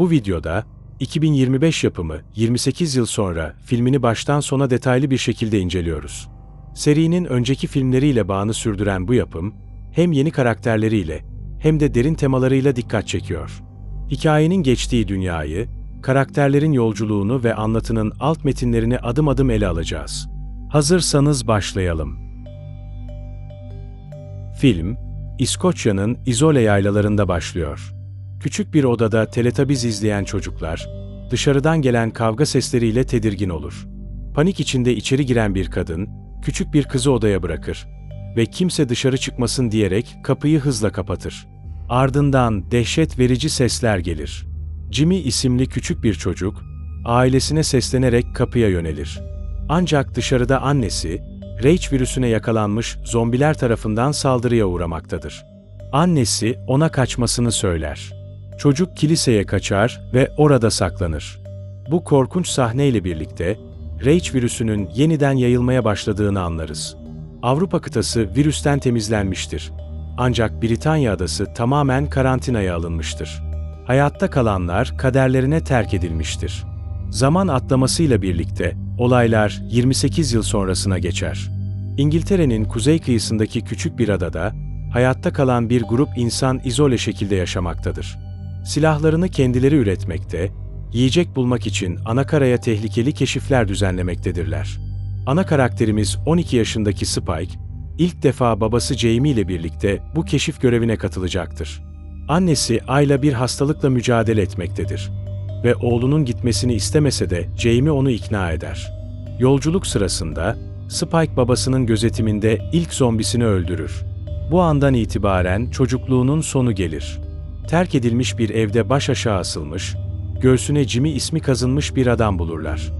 Bu videoda 2025 yapımı 28 yıl sonra filmini baştan sona detaylı bir şekilde inceliyoruz. Serinin önceki filmleriyle bağını sürdüren bu yapım, hem yeni karakterleriyle hem de derin temalarıyla dikkat çekiyor. Hikayenin geçtiği dünyayı, karakterlerin yolculuğunu ve anlatının alt metinlerini adım adım ele alacağız. Hazırsanız başlayalım. Film, İskoçya'nın izole yaylalarında başlıyor. Küçük bir odada teletabiz izleyen çocuklar, dışarıdan gelen kavga sesleriyle tedirgin olur. Panik içinde içeri giren bir kadın, küçük bir kızı odaya bırakır ve kimse dışarı çıkmasın diyerek kapıyı hızla kapatır. Ardından dehşet verici sesler gelir. Jimmy isimli küçük bir çocuk, ailesine seslenerek kapıya yönelir. Ancak dışarıda annesi, Rage virüsüne yakalanmış zombiler tarafından saldırıya uğramaktadır. Annesi ona kaçmasını söyler. Çocuk kiliseye kaçar ve orada saklanır. Bu korkunç sahneyle birlikte Rage virüsünün yeniden yayılmaya başladığını anlarız. Avrupa kıtası virüsten temizlenmiştir. Ancak Britanya adası tamamen karantinaya alınmıştır. Hayatta kalanlar kaderlerine terk edilmiştir. Zaman atlamasıyla birlikte olaylar 28 yıl sonrasına geçer. İngiltere'nin kuzey kıyısındaki küçük bir adada hayatta kalan bir grup insan izole şekilde yaşamaktadır. Silahlarını kendileri üretmekte, yiyecek bulmak için anakaraya tehlikeli keşifler düzenlemektedirler. Ana karakterimiz 12 yaşındaki Spike, ilk defa babası Jamie ile birlikte bu keşif görevine katılacaktır. Annesi Ayla bir hastalıkla mücadele etmektedir ve oğlunun gitmesini istemese de Jamie onu ikna eder. Yolculuk sırasında Spike babasının gözetiminde ilk zombisini öldürür. Bu andan itibaren çocukluğunun sonu gelir. Terk edilmiş bir evde baş aşağı asılmış, göğsüne Jimmy ismi kazınmış bir adam bulurlar.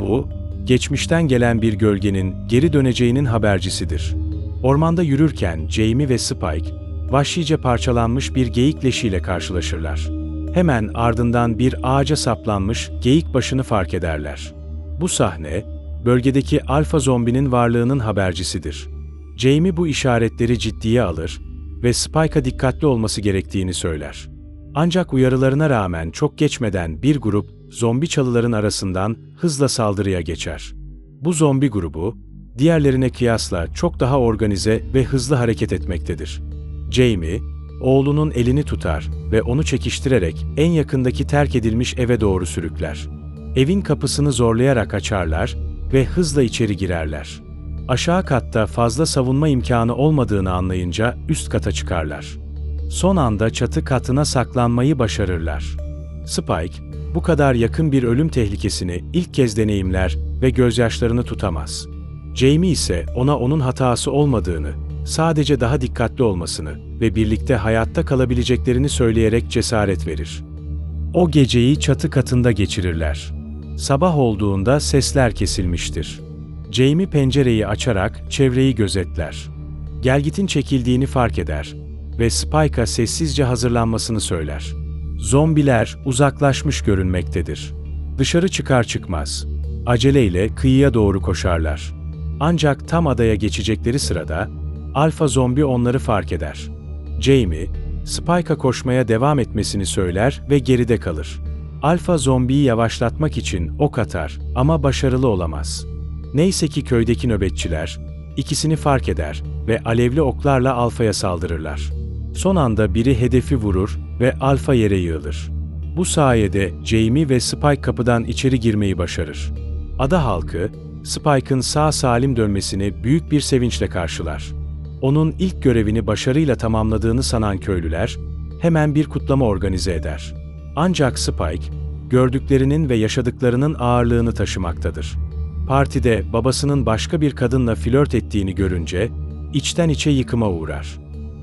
Bu, geçmişten gelen bir gölgenin geri döneceğinin habercisidir. Ormanda yürürken Jamie ve Spike, vahşice parçalanmış bir geyik leşiyle karşılaşırlar. Hemen ardından bir ağaca saplanmış geyik başını fark ederler. Bu sahne, bölgedeki alfa zombinin varlığının habercisidir. Jamie bu işaretleri ciddiye alır ve Spike'a dikkatli olması gerektiğini söyler. Ancak uyarılarına rağmen çok geçmeden bir grup zombi çalıların arasından hızla saldırıya geçer. Bu zombi grubu, diğerlerine kıyasla çok daha organize ve hızlı hareket etmektedir. Jamie, oğlunun elini tutar ve onu çekiştirerek en yakındaki terk edilmiş eve doğru sürükler. Evin kapısını zorlayarak açarlar ve hızla içeri girerler. Aşağı katta fazla savunma imkanı olmadığını anlayınca üst kata çıkarlar. Son anda çatı katına saklanmayı başarırlar. Spike, bu kadar yakın bir ölüm tehlikesini ilk kez deneyimler ve gözyaşlarını tutamaz. Jamie ise ona onun hatası olmadığını, sadece daha dikkatli olmasını ve birlikte hayatta kalabileceklerini söyleyerek cesaret verir. O geceyi çatı katında geçirirler. Sabah olduğunda sesler kesilmiştir. Jamie pencereyi açarak çevreyi gözetler. Gelgitin çekildiğini fark eder ve Spike'a sessizce hazırlanmasını söyler. Zombiler uzaklaşmış görünmektedir. Dışarı çıkar çıkmaz. Aceleyle kıyıya doğru koşarlar. Ancak tam adaya geçecekleri sırada alfa zombi onları fark eder. Jamie, Spike'a koşmaya devam etmesini söyler ve geride kalır. Alfa zombiyi yavaşlatmak için ok atar ama başarılı olamaz. Neyse ki köydeki nöbetçiler ikisini fark eder ve alevli oklarla Alfa'ya saldırırlar. Son anda biri hedefi vurur ve Alfa yere yığılır. Bu sayede Jamie ve Spike kapıdan içeri girmeyi başarır. Ada halkı, Spike'ın sağ salim dönmesini büyük bir sevinçle karşılar. Onun ilk görevini başarıyla tamamladığını sanan köylüler hemen bir kutlama organize eder. Ancak Spike, gördüklerinin ve yaşadıklarının ağırlığını taşımaktadır. Partide babasının başka bir kadınla flört ettiğini görünce içten içe yıkıma uğrar.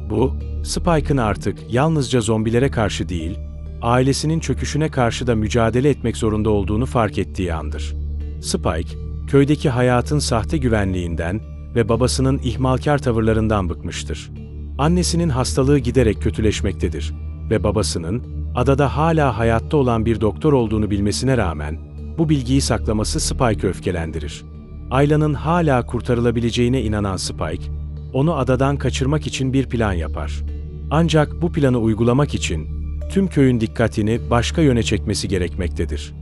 Bu, Spike'ın artık yalnızca zombilere karşı değil, ailesinin çöküşüne karşı da mücadele etmek zorunda olduğunu fark ettiği andır. Spike, köydeki hayatın sahte güvenliğinden ve babasının ihmalkar tavırlarından bıkmıştır. Annesinin hastalığı giderek kötüleşmektedir ve babasının adada hala hayatta olan bir doktor olduğunu bilmesine rağmen bu bilgiyi saklaması Spike'ı öfkelendirir. Ayla'nın hala kurtarılabileceğine inanan Spike, onu adadan kaçırmak için bir plan yapar. Ancak bu planı uygulamak için tüm köyün dikkatini başka yöne çekmesi gerekmektedir.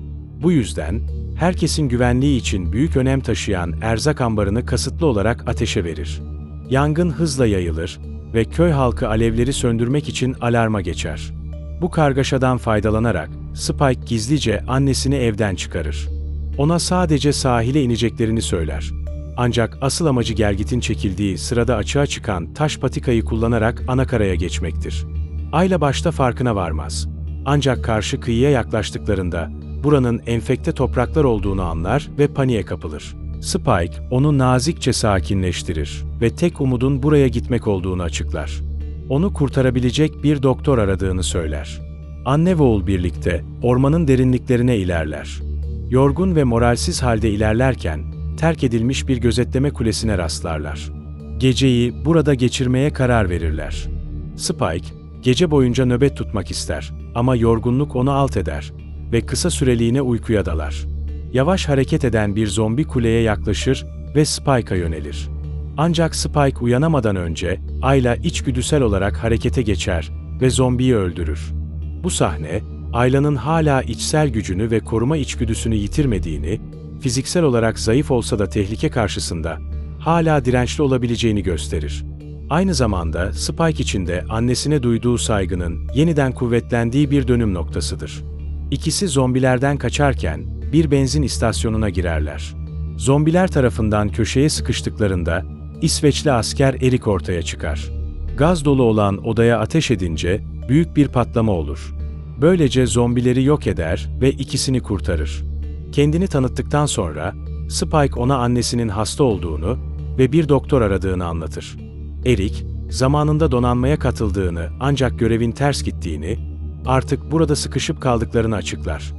Bu yüzden herkesin güvenliği için büyük önem taşıyan erzak ambarını kasıtlı olarak ateşe verir. Yangın hızla yayılır ve köy halkı alevleri söndürmek için alarma geçer. Bu kargaşadan faydalanarak Spike gizlice annesini evden çıkarır. Ona sadece sahile ineceklerini söyler. Ancak asıl amacı Gelgit'in çekildiği sırada açığa çıkan taş patikayı kullanarak anakaraya geçmektir. Ayla başta farkına varmaz. Ancak karşı kıyıya yaklaştıklarında buranın enfekte topraklar olduğunu anlar ve paniğe kapılır. Spike onu nazikçe sakinleştirir ve tek umudun buraya gitmek olduğunu açıklar. Onu kurtarabilecek bir doktor aradığını söyler. Anne ve oğul birlikte ormanın derinliklerine ilerler. Yorgun ve moralsiz halde ilerlerken terk edilmiş bir gözetleme kulesine rastlarlar. Geceyi burada geçirmeye karar verirler. Spike, gece boyunca nöbet tutmak ister ama yorgunluk onu alt eder ve kısa süreliğine uykuya dalar. Yavaş hareket eden bir zombi kuleye yaklaşır ve Spike'a yönelir. Ancak Spike uyanamadan önce Ayla içgüdüsel olarak harekete geçer ve zombiyi öldürür. Bu sahne, Ayla'nın hala içsel gücünü ve koruma içgüdüsünü yitirmediğini, fiziksel olarak zayıf olsa da tehlike karşısında hala dirençli olabileceğini gösterir. Aynı zamanda Spike için de annesine duyduğu saygının yeniden kuvvetlendiği bir dönüm noktasıdır. İkisi zombilerden kaçarken bir benzin istasyonuna girerler. Zombiler tarafından köşeye sıkıştıklarında İsveçli asker Erik ortaya çıkar. Gaz dolu olan odaya ateş edince büyük bir patlama olur. Böylece zombileri yok eder ve ikisini kurtarır. Kendini tanıttıktan sonra Spike ona annesinin hasta olduğunu ve bir doktor aradığını anlatır. Erik, zamanında donanmaya katıldığını ancak görevin ters gittiğini, artık burada sıkışıp kaldıklarını açıklar.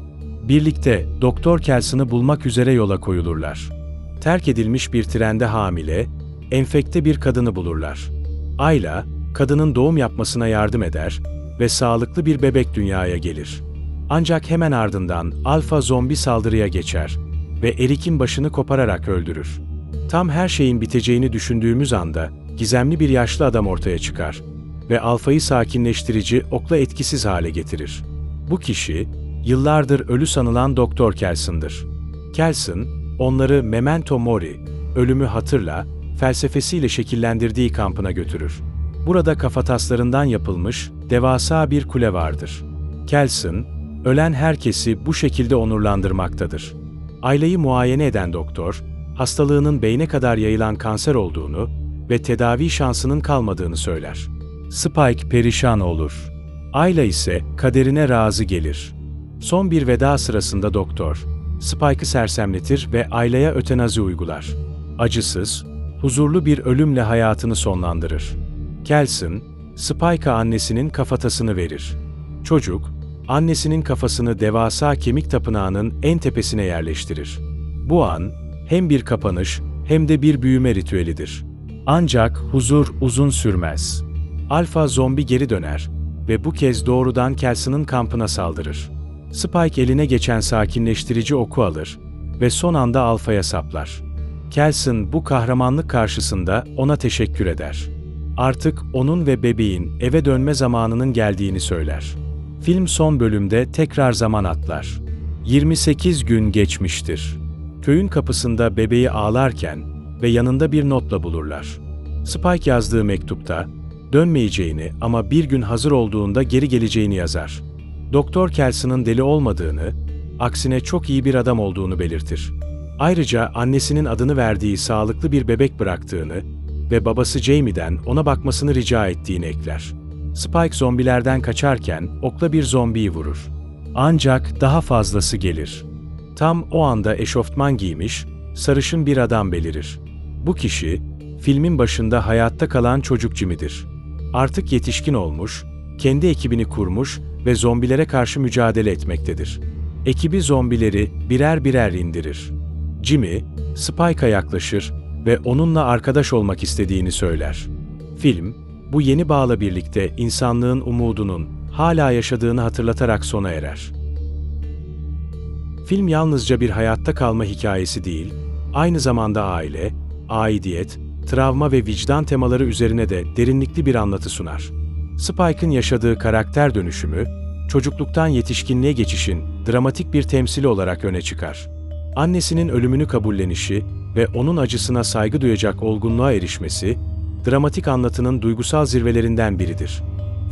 Birlikte Doktor Kelson'ı bulmak üzere yola koyulurlar. Terk edilmiş bir trende hamile, enfekte bir kadını bulurlar. Ayla, kadının doğum yapmasına yardım eder ve sağlıklı bir bebek dünyaya gelir. Ancak hemen ardından alfa zombi saldırıya geçer ve Erik'in başını kopararak öldürür. Tam her şeyin biteceğini düşündüğümüz anda gizemli bir yaşlı adam ortaya çıkar ve alfayı sakinleştirici okla etkisiz hale getirir. Bu kişi, yıllardır ölü sanılan Doktor Kelson'dır. Kelson, onları Memento Mori, ölümü hatırla, felsefesiyle şekillendirdiği kampına götürür. Burada kafataslarından yapılmış devasa bir kule vardır. Kelson, ölen herkesi bu şekilde onurlandırmaktadır. Aileyi muayene eden doktor, hastalığının beyne kadar yayılan kanser olduğunu ve tedavi şansının kalmadığını söyler. Spike perişan olur. Ayla ise kaderine razı gelir. Son bir veda sırasında doktor, Spike'ı sersemletir ve Ayla'ya ötenazi uygular. Acısız, huzurlu bir ölümle hayatını sonlandırır. Kelson, Spike'a annesinin kafatasını verir. Çocuk, annesinin kafasını devasa kemik tapınağının en tepesine yerleştirir. Bu an, hem bir kapanış hem de bir büyüme ritüelidir. Ancak huzur uzun sürmez. Alfa zombi geri döner ve bu kez doğrudan Kelson'ın kampına saldırır. Spike eline geçen sakinleştirici oku alır ve son anda Alfa'ya saplar. Kelson bu kahramanlık karşısında ona teşekkür eder. Artık onun ve bebeğin eve dönme zamanının geldiğini söyler. Film son bölümde tekrar zaman atlar. 28 gün geçmiştir. Köyün kapısında bebeği ağlarken ve yanında bir notla bulurlar. Spike yazdığı mektupta, dönmeyeceğini ama bir gün hazır olduğunda geri geleceğini yazar. Doktor Kelson'ın deli olmadığını, aksine çok iyi bir adam olduğunu belirtir. Ayrıca annesinin adını verdiği sağlıklı bir bebek bıraktığını ve babası Jamie'den ona bakmasını rica ettiğini ekler. Spike zombilerden kaçarken okla bir zombiyi vurur. Ancak daha fazlası gelir. Tam o anda eşofman giymiş, sarışın bir adam belirir. Bu kişi, filmin başında hayatta kalan çocuk Jimmy'dir. Artık yetişkin olmuş, kendi ekibini kurmuş ve zombilere karşı mücadele etmektedir. Ekibi zombileri birer birer indirir. Jimmy, Spike'a yaklaşır ve onunla arkadaş olmak istediğini söyler. Film, bu yeni bağla birlikte insanlığın umudunun hala yaşadığını hatırlatarak sona erer. Film yalnızca bir hayatta kalma hikayesi değil, aynı zamanda aile, aidiyet, travma ve vicdan temaları üzerine de derinlikli bir anlatı sunar. Spike'ın yaşadığı karakter dönüşümü, çocukluktan yetişkinliğe geçişin dramatik bir temsili olarak öne çıkar. Annesinin ölümünü kabullenişi ve onun acısına saygı duyacak olgunluğa erişmesi, dramatik anlatının duygusal zirvelerinden biridir.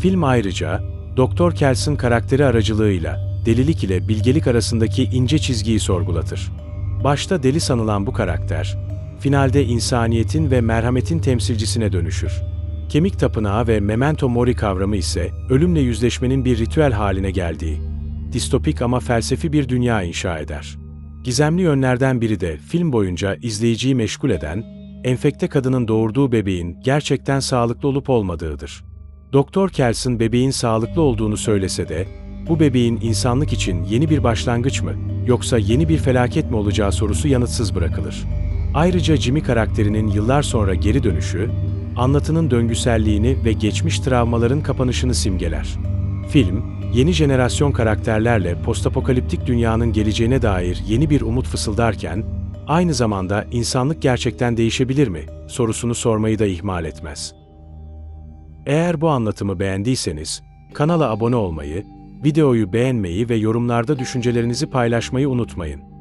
Film ayrıca, Doktor Kels'in karakteri aracılığıyla delilik ile bilgelik arasındaki ince çizgiyi sorgulatır. Başta deli sanılan bu karakter, finalde insaniyetin ve merhametin temsilcisine dönüşür. Kemik tapınağı ve memento mori kavramı ise ölümle yüzleşmenin bir ritüel haline geldiği, distopik ama felsefi bir dünya inşa eder. Gizemli yönlerden biri de film boyunca izleyiciyi meşgul eden, enfekte kadının doğurduğu bebeğin gerçekten sağlıklı olup olmadığıdır. Doktor Kels'in bebeğin sağlıklı olduğunu söylese de, bu bebeğin insanlık için yeni bir başlangıç mı, yoksa yeni bir felaket mi olacağı sorusu yanıtsız bırakılır. Ayrıca Jimmy karakterinin yıllar sonra geri dönüşü, anlatının döngüselliğini ve geçmiş travmaların kapanışını simgeler. Film, yeni jenerasyon karakterlerle postapokaliptik dünyanın geleceğine dair yeni bir umut fısıldarken, aynı zamanda insanlık gerçekten değişebilir mi sorusunu sormayı da ihmal etmez. Eğer bu anlatımı beğendiyseniz, kanala abone olmayı, videoyu beğenmeyi ve yorumlarda düşüncelerinizi paylaşmayı unutmayın.